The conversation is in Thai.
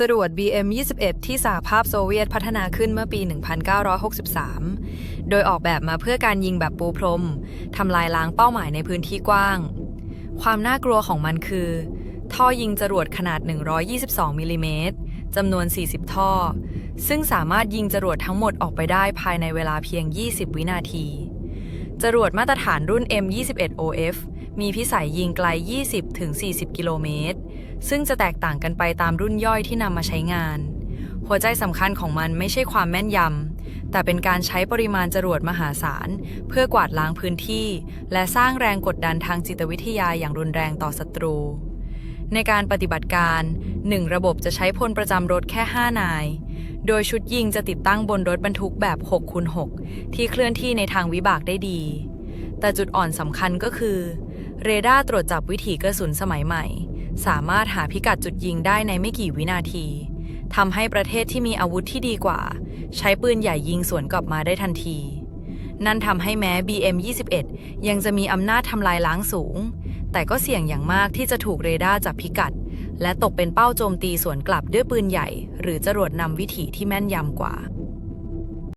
จรวด BM-21 ที่สหภาพโซเวียตพัฒนาขึ้นเมื่อปี 1963 โดยออกแบบมาเพื่อการยิงแบบปูพรม ทำลายล้างเป้าหมายในพื้นที่กว้าง ความน่ากลัวของมันคือ ท่อยิงจรวดขนาด 122 มิลลิเมตรจำนวน 40 ท่อ ซึ่งสามารถยิงจรวดทั้งหมดออกไปได้ภายในเวลาเพียง 20 วินาที จรวดมาตรฐานรุ่น M21OF มีพิสัยยิงไกล 20-40 กิโลเมตร ซึ่งจะแตกต่างกันไปตามรุ่นย่อยที่นำมาใช้งาน หัวใจสำคัญของมันไม่ใช่ความแม่นยำ แต่เป็นการใช้ปริมาณจรวดมหาศาล เพื่อกวาดล้างพื้นที่ และสร้างแรงกดดันทางจิตวิทยาอย่างรุนแรงต่อศัตรู ในการปฏิบัติการ 1 ระบบจะใช้พลประจำรถแค่ 5 นาย โดยชุดยิงจะติดตั้งบนรถบรรทุกแบบ6คูณ6ที่เคลื่อนที่ในทางวิบากได้ดีแต่จุดอ่อนสำคัญก็คือ เรดาร์ตรวจจับวิถีกระสุนสมัยใหม่ สามารถหาพิกัดจุดยิงได้ในไม่กี่วินาทีทำให้ประเทศที่มีอาวุธที่ดีกว่า ใช้ปืนใหญ่ยิงสวนกลับมาได้ทันที นั่นทำให้แม้ BM21 ยังจะมีอำนาจทำลายล้างสูง แต่ก็เสี่ยงอย่างมากที่จะถูกเรดาร์จับพิกัด และตกเป็นเป้าโจมตีสวนกลับด้วยปืนใหญ่ หรือจรวดนำวิถีที่แม่นยำกว่า